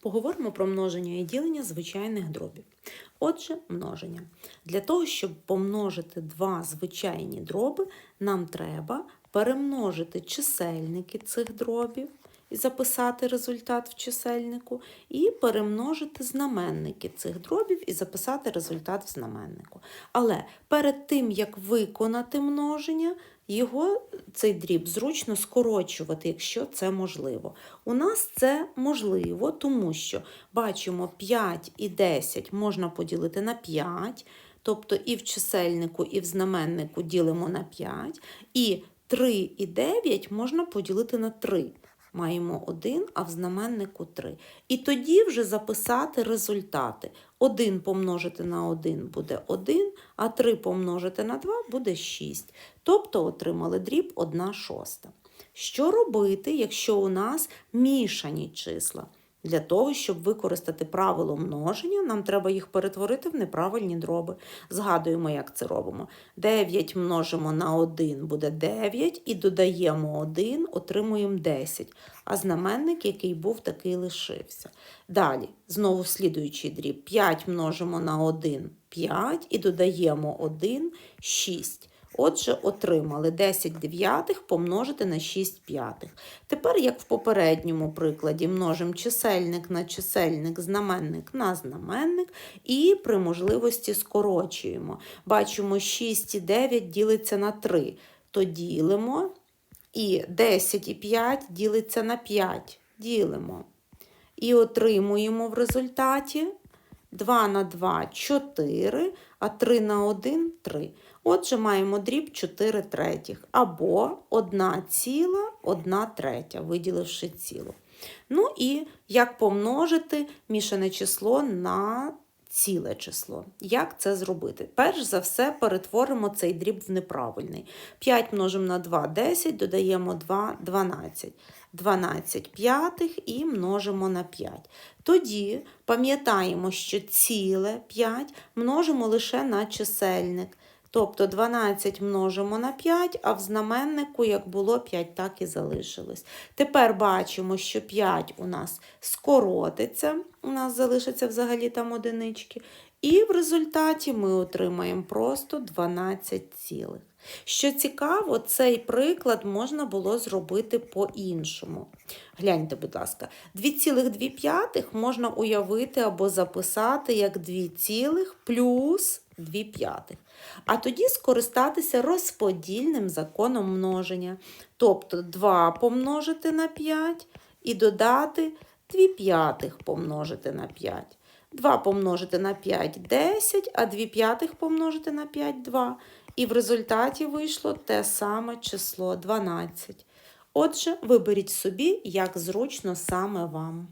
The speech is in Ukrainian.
Поговоримо про множення і ділення звичайних дробів. Отже, множення. Для того, щоб помножити два звичайні дроби, нам треба перемножити чисельники цих дробів і записати результат в чисельнику, і перемножити знаменники цих дробів і записати результат в знаменнику. Але перед тим, як виконати множення, його цей дріб зручно скорочувати, якщо це можливо. У нас це можливо, тому що бачимо 5 і 10 можна поділити на 5, тобто і в чисельнику, і в знаменнику ділимо на 5, і 3 і 9 можна поділити на 3. Маємо 1, а в знаменнику 3. І тоді вже записати результати. 1 помножити на 1 буде 1, а 3 помножити на 2 буде 6. Тобто отримали дріб 1 шоста. Що робити, якщо у нас мішані числа? Для того, щоб використати правило множення, нам треба їх перетворити в неправильні дроби. Згадуємо, як це робимо. 9 множимо на 1 буде 9, і додаємо 1, отримуємо 10. А знаменник, який був, такий лишився. Далі, знову слідуючий дріб. 5 множимо на 1 5 і додаємо 1 6. Отже, отримали 10 дев'ятих помножити на 6 п'ятих. Тепер, як в попередньому прикладі, множимо чисельник на чисельник, знаменник на знаменник і при можливості скорочуємо. Бачимо, 6 і 9 ділиться на 3. То ділимо. І 10 і 5 ділиться на 5. Ділимо. І отримуємо в результаті 2 на 2 4, а 3 на 1 3. Отже, маємо дріб 4 третіх або 1 ціла, 1 третя, виділивши цілу. Ну і як помножити мішане число на ціле число. Як це зробити? Перш за все, перетворимо цей дріб в неправильний. 5 множимо на 2 10, додаємо 2 12. 12 п'ятих і множимо на 5. Тоді пам'ятаємо, що ціле 5 множимо лише на чисельник. Тобто 12 множимо на 5, а в знаменнику, як було 5, так і залишилось. Тепер бачимо, що 5 у нас скоротиться, у нас залишиться взагалі там одинички. І в результаті ми отримаємо просто 12 цілих. Що цікаво, цей приклад можна було зробити по-іншому. Гляньте, будь ласка, 2,2 можна уявити або записати як 2 цілих плюс 2 п'ятих. А тоді скористатися розподільним законом множення. Тобто 2 помножити на 5 і додати 2 п'ятих помножити на 5. 2 помножити на 5 10, а 2 п'ятих помножити на 5 2. І в результаті вийшло те саме число 12. Отже, виберіть собі, як зручно саме вам.